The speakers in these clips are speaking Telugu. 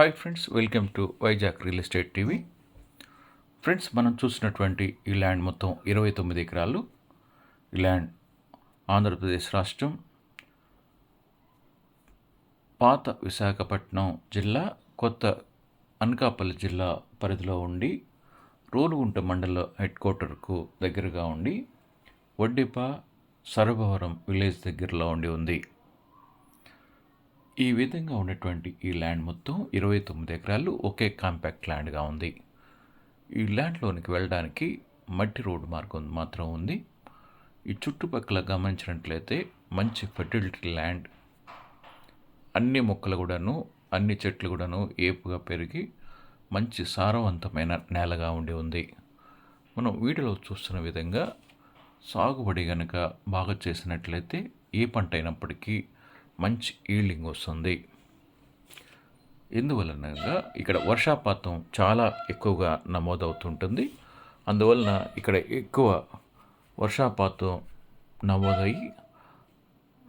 Hi friends welcome to Vizag real estate TV friends మనం చూసినటువంటి ఈ ల్యాండ్ మొత్తం ఇరవై తొమ్మిది ఎకరాలు. ఈ ల్యాండ్ ఆంధ్రప్రదేశ్ రాష్ట్రం పాత విశాఖపట్నం జిల్లా కొత్త అనకాపల్లి జిల్లా పరిధిలో ఉండి రోలుగుంట మండల హెడ్ క్వార్టర్కు దగ్గరగా ఉండి వడ్డిప సరభవరం విలేజ్ దగ్గరలో ఉండి ఉంది. ఈ విధంగా ఉన్నటువంటి ఈ ల్యాండ్ మొత్తం ఇరవై తొమ్మిది ఎకరాలు ఒకే కాంపాక్ట్ ల్యాండ్గా ఉంది. ఈ ల్యాండ్లోనికి వెళ్ళడానికి మట్టి రోడ్డు మార్గం మాత్రం ఉంది. ఈ చుట్టుపక్కల గమనించినట్లయితే మంచి ఫెర్టిలిటీ ల్యాండ్. అన్ని మొక్కలు కూడాను అన్ని చెట్లు కూడాను ఏపుగా పెరిగి మంచి సారవంతమైన నేలగా ఉండి ఉంది. మనం వీడియోలో చూస్తున్న విధంగా సాగుబడి కనుక బాగా చేసినట్లయితే ఏ పంట అయినప్పటికీ మంచి ఈల్డింగ్ వస్తుంది. ఎందువలనగా ఇక్కడ వర్షాపాతం చాలా ఎక్కువగా నమోదవుతుంటుంది. అందువలన ఇక్కడ ఎక్కువ వర్షాపాతం నమోదయ్యి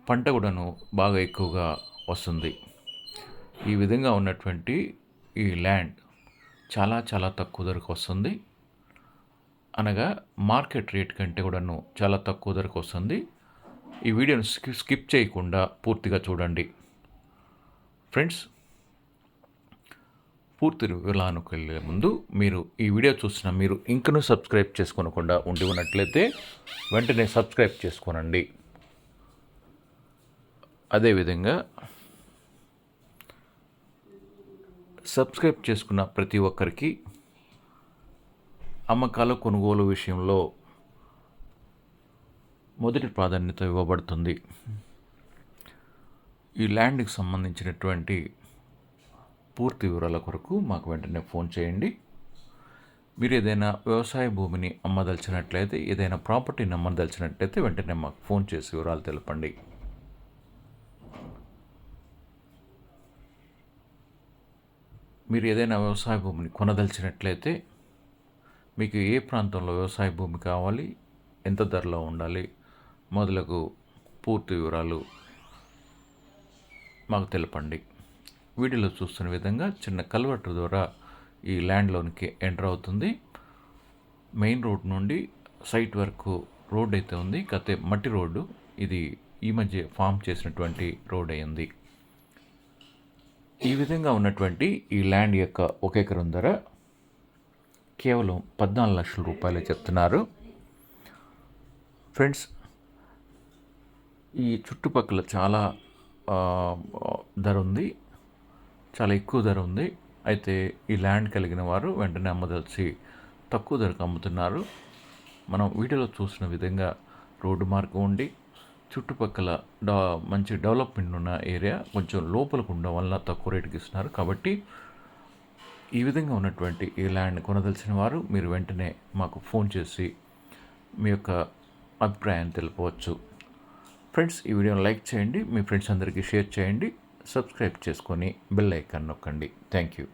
పంట కూడాను బాగా ఎక్కువగా వస్తుంది. ఈ విధంగా ఉన్నటువంటి ఈ ల్యాండ్ చాలా చాలా తక్కువ ధరకు వస్తుంది. అనగా మార్కెట్ రేట్ కంటే కూడాను చాలా తక్కువ ధరకు వస్తుంది. ఈ వీడియోను స్కిప్ స్కిప్ చేయకుండా పూర్తిగా చూడండి. ఫ్రెండ్స్ పూర్తి వివరాలకు వెళ్ళే ముందు మీరు ఈ వీడియో చూసిన మీరు ఇంకనూ సబ్స్క్రైబ్ చేసుకోనకుండా ఉండి ఉన్నట్లయితే వెంటనే సబ్స్క్రైబ్ చేసుకోనండి. అదేవిధంగా సబ్స్క్రైబ్ చేసుకున్న ప్రతి ఒక్కరికి అమ్మకాల కొనుగోలు విషయంలో మొదటి ప్రాధాన్యత ఇవ్వబడుతుంది. ఈ ల్యాండ్కి సంబంధించినటువంటి పూర్తి వివరాల కొరకు మాకు వెంటనే ఫోన్ చేయండి. మీరు ఏదైనా వ్యవసాయ భూమిని అమ్మదలిచినట్లయితే ఏదైనా ప్రాపర్టీని అమ్మదలిచినట్లయితే వెంటనే మాకు ఫోన్ చేసి వివరాలు తెలపండి. మీరు ఏదైనా వ్యవసాయ భూమిని కొనదలిచినట్లయితే మీకు ఏ ప్రాంతంలో వ్యవసాయ భూమి కావాలి ఎంత ధరలో ఉండాలి మొదలగు పూర్తి వివరాలు మాకు తెలపండి. వీడియోలో చూస్తున్న విధంగా చిన్న కల్వర్టు ద్వారా ఈ ల్యాండ్లోనికి ఎంటర్ అవుతుంది. మెయిన్ రోడ్ నుండి సైట్ వరకు రోడ్ అయితే ఉంది. కతే మట్టి రోడ్డు. ఇది ఈ మధ్య ఫామ్ చేసినటువంటి రోడ్ అయింది. ఈ విధంగా ఉన్నటువంటి ఈ ల్యాండ్ యొక్క ఒక ఎకరం ధర కేవలం పద్నాలుగు లక్షల రూపాయలు చెప్తున్నారు. ఫ్రెండ్స్ ఈ చుట్టుపక్కల చాలా ధర ఉంది. చాలా ఎక్కువ ధర ఉంది. అయితే ఈ ల్యాండ్ కలిగిన వారు వెంటనే అమ్మదలిచి తక్కువ ధరకు అమ్ముతున్నారు. మనం వీడియోలో చూసిన విధంగా రోడ్డు మార్గం ఉండి చుట్టుపక్కల డా మంచి డెవలప్మెంట్ ఉన్న ఏరియా కొంచెం లోపలికి ఉండడం వల్ల తక్కువ రేటుకి ఇస్తున్నారు. కాబట్టి ఈ విధంగా ఉన్నటువంటి ఈ ల్యాండ్ కొనదలిచిన వారు మీరు వెంటనే మాకు ఫోన్ చేసి మీ యొక్క అభిప్రాయాన్ని తెలుపవచ్చు. ఫ్రెండ్స్ ఈ వీడియోని లైక్ చేయండి మీ ఫ్రెండ్స్ అందరికీ షేర్ చేయండి సబ్స్క్రైబ్ చేసుకొని బెల్ ఐకాన్ నొక్కండి. Thank you.